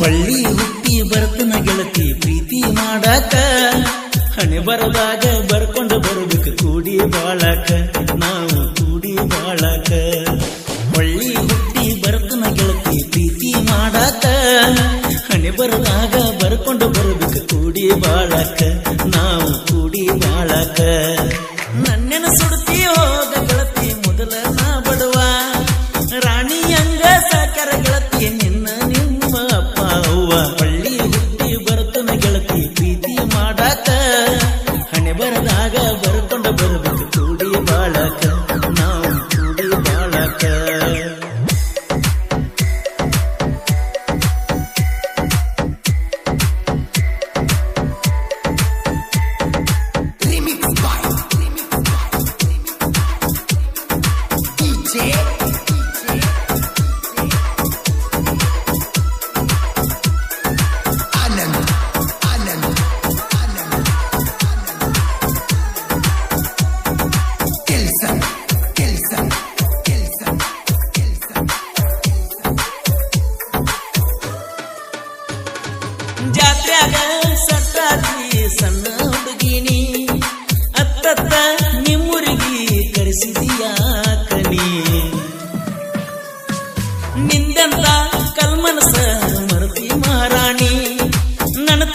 ಹುಟ್ಟಿ ಬರ್ತನ ಗೆಳತಿ, ಪ್ರೀತಿ ಮಾಡಾಕ. ಹಣೆ ಬರದಾಗ ಬರ್ಕೊಂಡು ಬರಬೇಕು ಕೂಡಿ ಬಾಳಕ. ನಾವು ಕೂಡಿ ಬಾಳಕ. ಒಳ್ಳಿ ಹುಟ್ಟಿ ಬರ್ತನ ಗೆಳತಿ, ಪ್ರೀತಿ ಮಾಡಾಕ. ಹಣೆ ಬರದಾಗ ಬರ್ಕೊಂಡು ಬರಬೇಕು ಕೂಡಿ ಬಾಳಕ.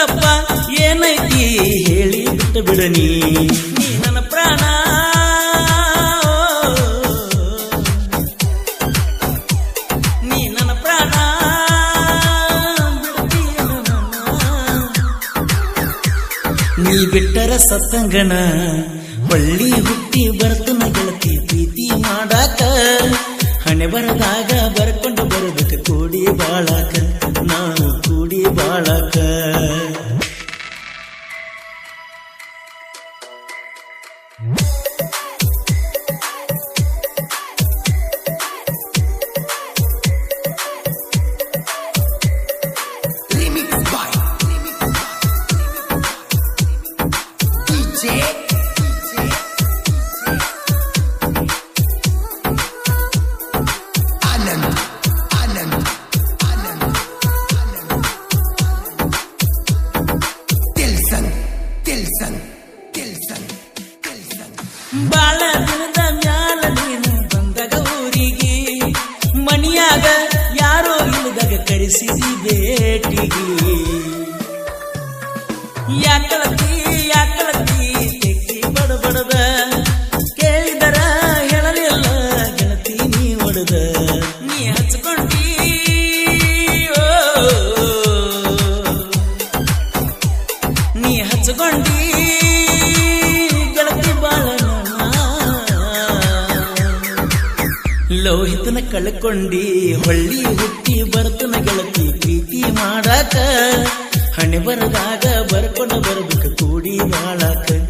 ತಪ್ಪ ಏನೈತಿ ಹೇಳಿ ಬಿಟ್ಟು ಬಿಡನಿ ನೀ ನನ್ನ ಪ್ರಾಣ ನೀ ನನ್ನ ಪ್ರಾಣ? ನೀ ಬಿಟ್ಟರ ಸತ್ಸಂಗನ ಒಳ್ಳಿ ಹುಟ್ಟಿ ಬರ್ತನ ಗೆಳತಿ ಪ್ರೀತಿ ಮಾಡಾಕ ಹಣೆ ಬರದಾಗ ಮನಿಯಾಗ ಯಾರೋ ಇಲ್ಲದಾಗ ಕರೆಸಿದಿ ಭೇಟಿಗೆ. ಯಾಕಳತಿ? ಲೋಹಿತನ ಕಳ್ಕೊಂಡಿ. ಹೊಳ್ಳಿ ಹುಟ್ಟಿ ಬರ್ತನ ಗೆಳತಿ ಪ್ರೀತಿ ಮಾಡಾಕ. ಹಣೆ ಬರದಾಗ ಬರ್ಕೊಂಡು ಬರ್ಬೇಕು ಕೂಡಿ ಬಾಳಾಕ.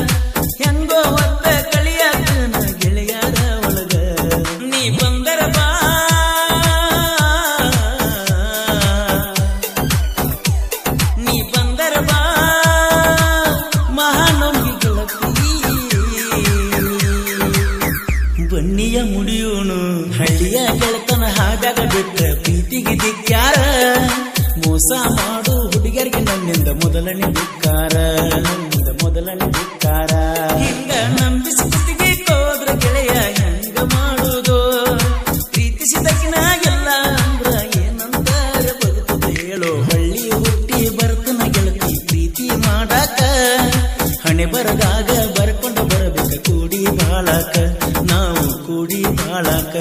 ಪ್ರೀತಿಗೆ ದಿಕ್ಕ್ಯಾರ ಮೋಸ ಮಾಡು ಹುಡುಗರಿಗೆ ನನ್ನಿಂದ ಮೊದಲನೇ ಧಿಕ್ಕಾರ. ನನ್ನಿಂದ ಮೊದಲನೇ ಧಿಕ್ಕಾರ. ಹಿಂಗ ನಂಬಿಸಿ ಪ್ರೀತಿಗೆ ಕೋದ್ರ ಗೆಳೆಯ ಹೆಂಗ ಮಾಡುವುದು ಪ್ರೀತಿಸಿದಕ್ಕಿನ ಎಲ್ಲ ಅಂದ್ರ ಏನಂತಾರ ಬದುಕದ ಹೇಳೋ. ಹಳ್ಳಿ ಹುಟ್ಟಿ ಬರ್ತನ ಗೆಳತಿ ಪ್ರೀತಿ ಮಾಡಾಕ. ಹಣೆ ಬರದಾಗ ಬರ್ಕೊಂಡು ಬರಬೇಕು, ಕೂಡಿ ಬಾಳಾಕ. ಕೂಡಿ ಬಾಳಕ.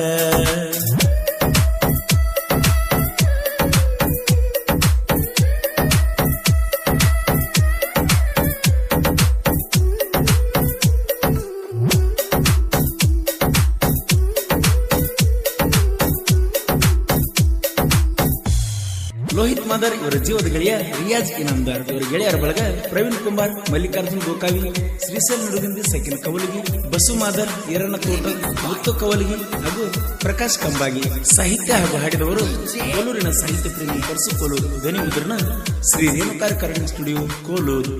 ಮಾದರ್, ಇವರ ಜೀವದ ಗೆಳೆಯ ರಿಯಾಜ್ ಇನಾಮ್ದಾರ್ ಇವರ ಗೆಳೆಯರ ಬಳಗ ಪ್ರವೀಣ್ ಕುಮಾರ್ ಮಲ್ಲಿಕಾರ್ಜುನ್ ಗೋಕಾವಿ ಶ್ರೀಸಲ್ ನಡುಗಿಂದಿ, ಸಕಿನ ಕವಲಗಿ, ಬಸು ಮಾದರ್, ಈರಣ್ಣ ತೋಟ, ಮುತ್ತು ಕವಲಗಿ ಹಾಗೂ ಪ್ರಕಾಶ್ ಕಂಬಾಗಿ. ಸಾಹಿತ್ಯ ಹಾಗೂ ಹಾಡಿದವರು ಕೋಲೂರಿನ ಸಾಹಿತ್ಯ ಪ್ರೇಮಿ ಪರಸು ಧ್ವನಿ ಮುದ್ರಣ ಶ್ರೀ ರೇಣುಕಾರ ಕರ್ಣ ಸ್ಟುಡಿಯೋ ಕೋಲೂರು.